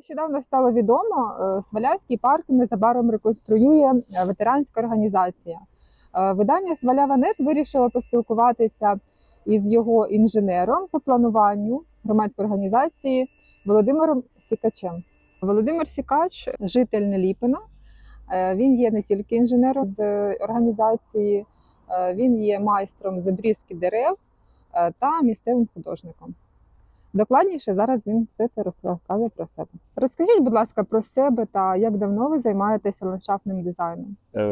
нещодавно стало відомо, е, Свалявський парк незабаром реконструює е, ветеранська організація. Е, Видання Сваляванет вирішило поспілкуватися із його інженером по плануванню громадської організації Володимиром Сікачем. Володимир Сікач, житель Неліпина. Він є не тільки інженером з організації, він є майстром з обрізки дерев та місцевим художником. Докладніше зараз він все це розказує про себе. Розкажіть, будь ласка, про себе та як давно ви займаєтеся ландшафтним дизайном? Е,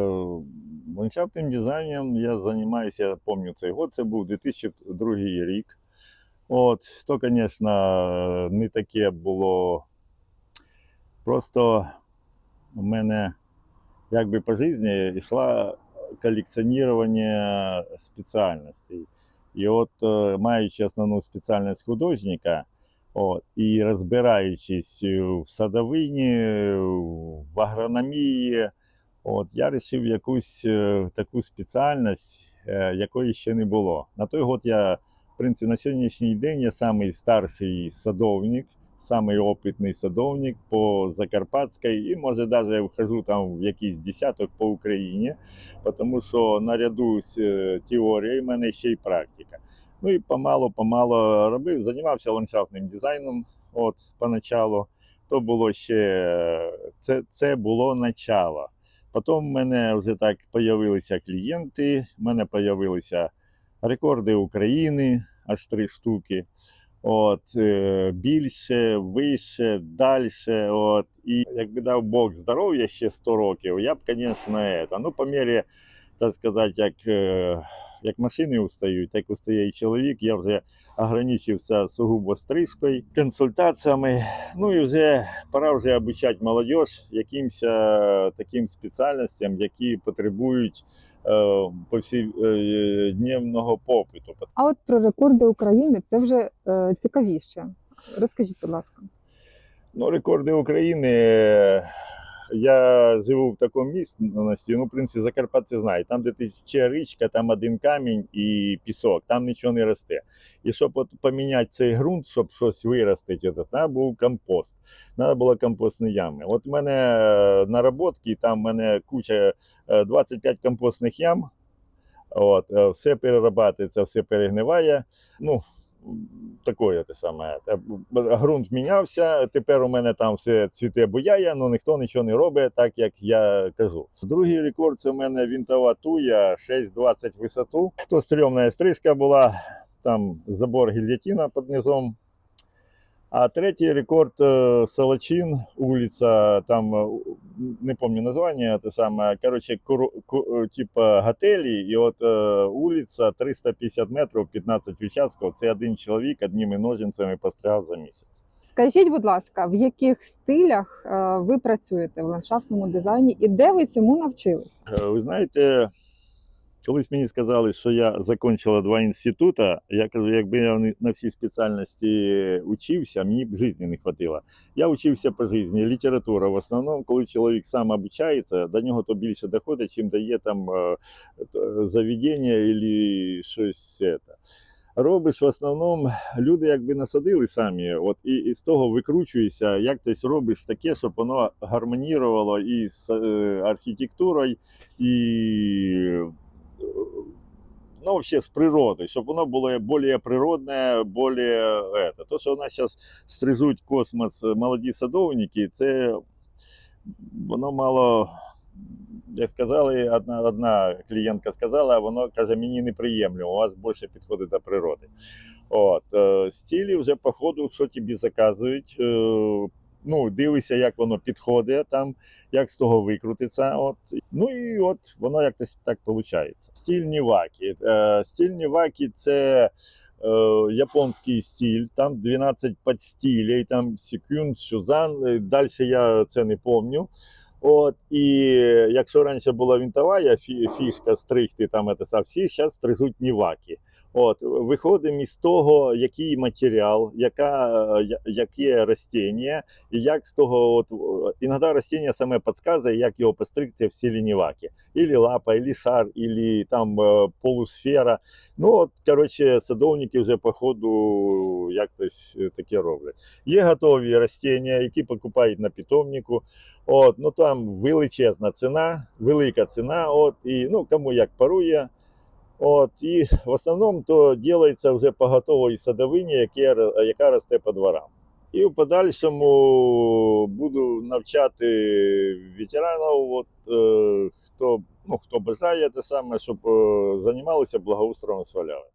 Ландшафтним дизайном я займаюся, я пам'ятаю цей год, це був 2002 рік. От, то, звісно, не таке було. Просто у мене якби по житті йшла колекціонування спеціальностей. І от, е, маючи основну спеціальність художника, от, і розбираючись в садовині, в агрономії, От я вирішив якусь е, таку спеціальність, е, якої ще не було. На той год я, в принципі, на сьогоднішній день я самий старший садовник, самий опитний садовник по Закарпатській, і може навіть я вхожу там в якийсь десяток по Україні, тому що наряду з е, теорією в мене ще й практика. Ну і помало-помало робив, займався ландшафтним дизайном от, поначалу. То було ще це, це було начало. Потім в мене вже так з'явилися клієнти, в мене з'явилися рекорди України, аж три штуки. От, е, більше, вище, далі. От. І якби дав Бог здоров'я ще 100 років, я б, звісно, ну, по мірі, так сказати, як, е, як машини устають, так устає і чоловік. Я вже ограничився сугубо стрижкою, консультаціями. Ну і вже пора вже обучати молодь якимось е, таким спеціальностям, які потребують е, повсякденного попиту. А от про рекорди України це вже е, цікавіше. Розкажіть, будь ласка. Ну, рекорди України. Я живу в такому місці, ну, в принципі, Закарпатці знають, там, де тече річка, там один камінь і пісок, там нічого не росте. І щоб поміняти цей ґрунт, щоб щось виростити, треба був компост. Треба було компостні ями. От в мене е, наработки, там в мене куча е, 25 компостних ям. От, е, все перерабатується, все перегниває. Ну, такое те саме. Ґрунт мінявся. Тепер у мене там все цвіте буяє, але ніхто нічого не робить, так як я кажу. Другий рекорд це в мене вінтова туя 6,20 висоту. То стрьомна стрижка була, там забор гільотина під низом. А третій рекорд е, Солочин, вулиця, там не помню названня, те саме, коротше, куру- ку- е, типа готелі, і от е, вулиця 350 метрів, 15 участків. Це один чоловік одними ножницями постряв за місяць. Скажіть, будь ласка, в яких стилях е, ви працюєте в ландшафтному дизайні і де ви цьому навчились? Е, Ви знаєте, колись мені сказали, що я закінчила два інститути. Я кажу, якби я на всі спеціальності учився, мені б житті не хватило. Я учився по житті, література в основному, коли чоловік сам обучається, до нього то більше доходить, чим дає там е, заведення або щось. Це. Робиш в основному, люди якби насадили самі, от і, і з того викручуєшся, як ти робиш таке, щоб воно гармонірувало і з е, архітектурою, і е, ну, вообще з природою, щоб воно було більш природне, більш это. То, що у нас зараз стрижуть космос молоді садовники, це воно мало. Як сказали, одна, одна клієнтка сказала, воно каже, мені неприємно, у вас більше підходить до природи. От, е, стилі вже по ходу, що тобі заказують. Е, ну, дивися, як воно підходить там, як з того викрутиться. От. Ну і от воно якось так виходить. Стиль Нівакі. Е, стиль Нівакі це е, японський стиль, там 12 підстилей, там секюнд, сюзан. Далі я це не пам'ятаю. От, і якщо раніше була вінтова фішка стригти, там це всі зараз стрижуть ніваки. От, виходимо із того, який матеріал, яка, яке ростіння, і як з того, от, іноді ростіння саме підказує, як його постригти в стилі Ніваки. Ілі лапа, ілі шар, ілі там е, полусфера. Ну, от, коротше, садовники вже по ходу якось е, таке роблять. Є готові ростіння, які покупають на питомнику. От, ну там величезна ціна, велика ціна. От, і ну, кому як парує. От, і в основному то ділається вже по готовій садовині, яке, яка росте по дворам. І в подальшому буду навчати ветеранів, от, е, хто, ну, хто бажає те саме, щоб е, займалися благоустроєм сваляви.